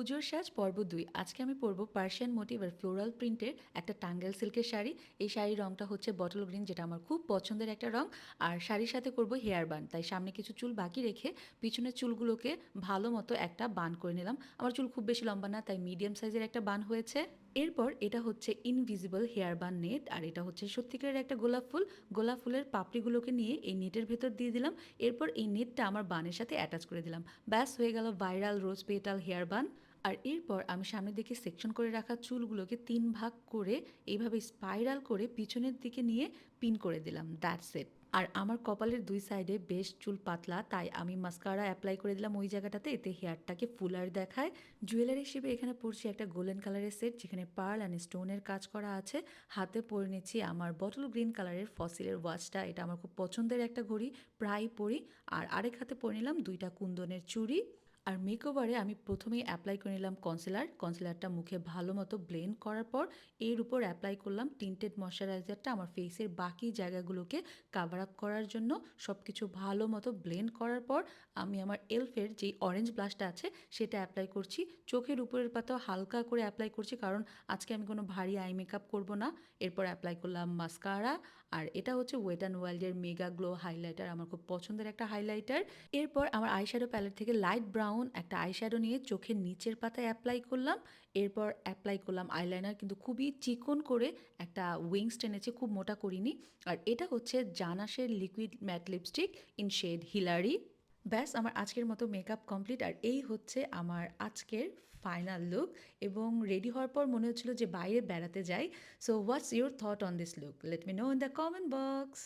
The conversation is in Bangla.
পুজোর সাজ পর্ব দুই। আজকে আমি পরবো পার্সিয়ান মোটিভ আর ফ্লোরাল প্রিন্টের একটা টাঙ্গেল সিল্কের শাড়ি। এই শাড়ির রংটা হচ্ছে বটল গ্রিন যেটা আমার খুব পছন্দের একটা রং। আর শাড়ির সাথে করব হেয়ার বান তাই সামনে কিছু চুল বাকি রেখে পিছনের চুলগুলোকে ভালো মতো একটা বান করে নিলাম। আমার চুল খুব বেশি লম্বা না, তাই মিডিয়াম সাইজের একটা বান হয়েছে। এরপর এটা হচ্ছে ইনভিজিবল হেয়ার বান নেট আর এটা হচ্ছে সত্যিকারের একটা গোলাপ ফুল। গোলাপ ফুলের পাপড়িগুলোকে নিয়ে এই নেটের ভেতর দিয়ে দিলাম। এরপর এই নেটটা আমার বানের সাথে অ্যাটাচ করে দিলাম। ব্যাস, হয়ে গেল viral rose petal hair bun আর এরপর আমি সামনের দিকে সেকশন করে রাখা চুলগুলোকে তিন ভাগ করে এইভাবে স্পাইরাল করে পিছনের দিকে নিয়ে পিন করে দিলাম দ্যাটস ইট আর আমার কপালের দুই সাইডে বেশ চুল পাতলা, তাই আমি মাস্কারা অ্যাপ্লাই করে দিলাম ওই জায়গাটাতে, এতে হেয়ারটাকে ফুলার দেখায়। জুয়েলারি হিসেবে এখানে পড়ছি একটা গোল্ডেন কালারের সেট যেখানে পার্ল অ্যান্ড স্টোনের কাজ করা আছে। হাতে পরে নিচ্ছি আমার বটল গ্রিন কালারের ফসিলের ওয়াচটা এটা আমার খুব পছন্দের একটা ঘড়ি প্রায় পরি। আর আরেক হাতে পরে নিলাম দুইটা কুন্দনের চুড়ি। আর মেকওভারে আমি প্রথমেই অ্যাপ্লাই করে নিলাম কনসিলার কনসিলারটা মুখে ভালো মতো ব্লেন্ড করার পর এর উপর অ্যাপ্লাই করলাম টিন্টেড ময়শ্চারাইজারটা আমার ফেসের বাকি জায়গাগুলোকে কাভার আপ করার জন্য। সব কিছু ভালো মতো ব্লেন্ড করার পর আমি আমার এলফের যেই অরেঞ্জ ব্লাশটা আছে সেটা অ্যাপ্লাই করছি। চোখের উপরের পাতাও হালকা করে অ্যাপ্লাই করছি কারণ আজকে আমি কোনো ভারী আই মেকআপ করব না। এরপর অ্যাপ্লাই করলাম মাস্কারা আর এটা হচ্ছে ওয়েট অ্যান্ড ওয়াইল্ডের মেগা গ্লো হাইলাইটার আমার খুব পছন্দের একটা হাইলাইটার এরপর আমার আইশ্যাডো প্যালেট থেকে লাইট ব্রাউন একটা আইশ্যাডো নিয়ে চোখের নিচের পাতায় অ্যাপ্লাই করলাম। এরপর অ্যাপ্লাই করলাম আইলাইনার কিন্তু খুবই চিকন করে একটা উইংস টেনেছে, খুব মোটা করিনি। আর এটা হচ্ছে জানাসের liquid matte lipstick in shade Hillary ব্যাস, আমার আজকের মতো মেকআপ কমপ্লিট আর এই হচ্ছে আমার আজকের ফাইনাল লুক এবং রেডি হওয়ার পর মনে হচ্ছিল যে বাইরে বেড়াতে যাই। So what's your thought on this look let me know in the comment box